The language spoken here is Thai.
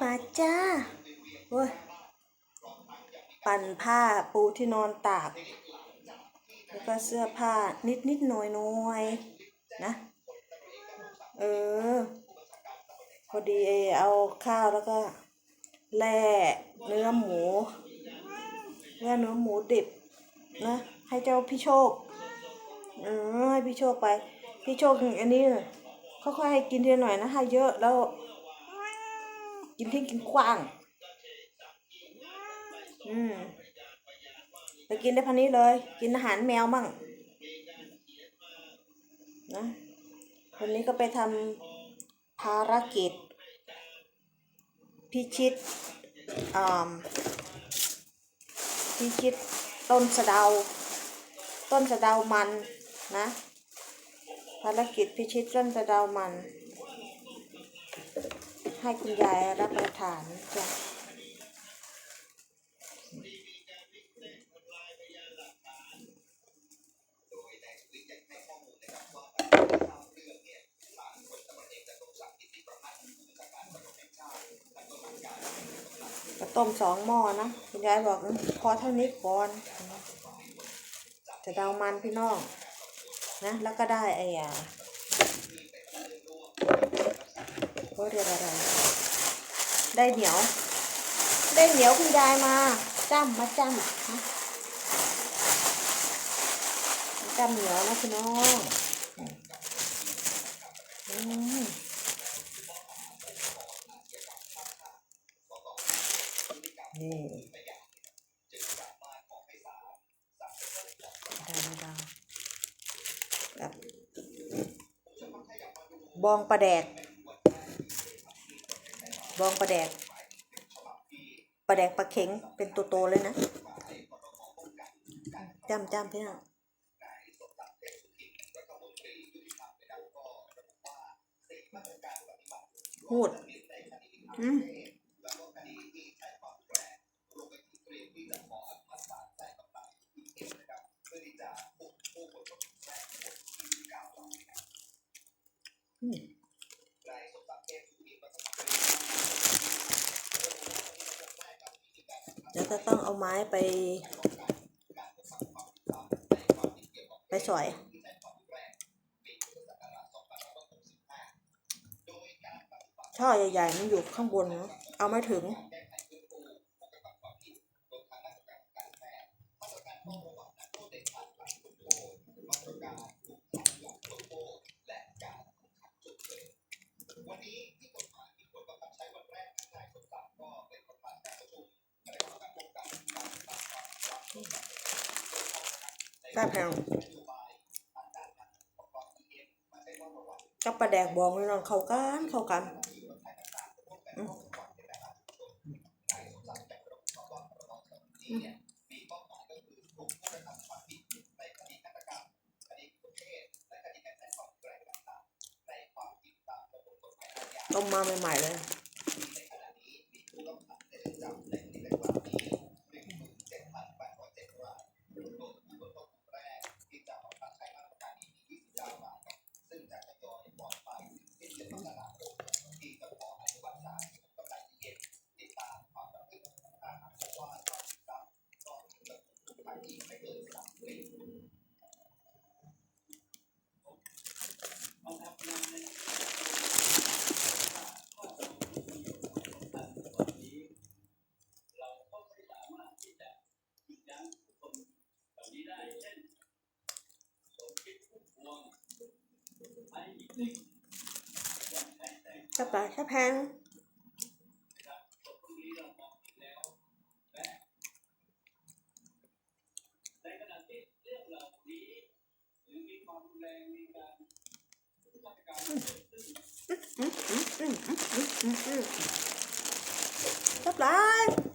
มาจ้าโอ้ยปั่นผ้าปูที่นอนตาก แล้วก็เสื้อผ้านิดนิดหน่อยหน่อยนะ เออ พอดีเอาข้าวแล้วก็แล่เนื้อหมูแล่เนื้อหมูดิบนะ ให้เจ้าพี่โชค เออให้พี่โชคไป พี่โชคอันนี้ค่อยๆให้กินทีละหน่อยนะให้เยอะแล้ว กินทิ้งกินขว้าง อืมไปกินได้พันนี้เลย กินอาหารแมวมั่งนะวันนี้ก็ไปทำภารกิจ พิชิตอ่าพิชิตต้นสะเดา ต้นสะเดามันนะ ภารกิจพิชิตต้นสะเดามัน ให้คุณยายรับประทานจ้ะต้มสองหม้อนะคุณยายบอกพอเท่านี้ก่อนจะเดามันพี่น้องนะ แล้วก็ได้ไอ้อะ เขาเรียกอะไร ได้เหนียว ได้เหนียวคุณยายมาจ้ำมาจ้ำนะจ้ำเหนียวนะพี่น้องอืมนี่ดาวๆแบบบองประแดก บองประแดกประแดกปลาเข็งเป็นตัวโตเลยนะจำจำพี่น้องพูดอืมอืม ดี๋ยวจะต้องเอาไม้ไป ไปสอยช่อใหญ่ๆมันอยู่ข้างบนเนอะเอาไม่ถึงแซ่บแพงกับปลาแดกบองนี่นอนเข้ากันเข้ากันอืมอืมต้มมาใหม่ๆเลย กับปลาแค่แพงกับปลา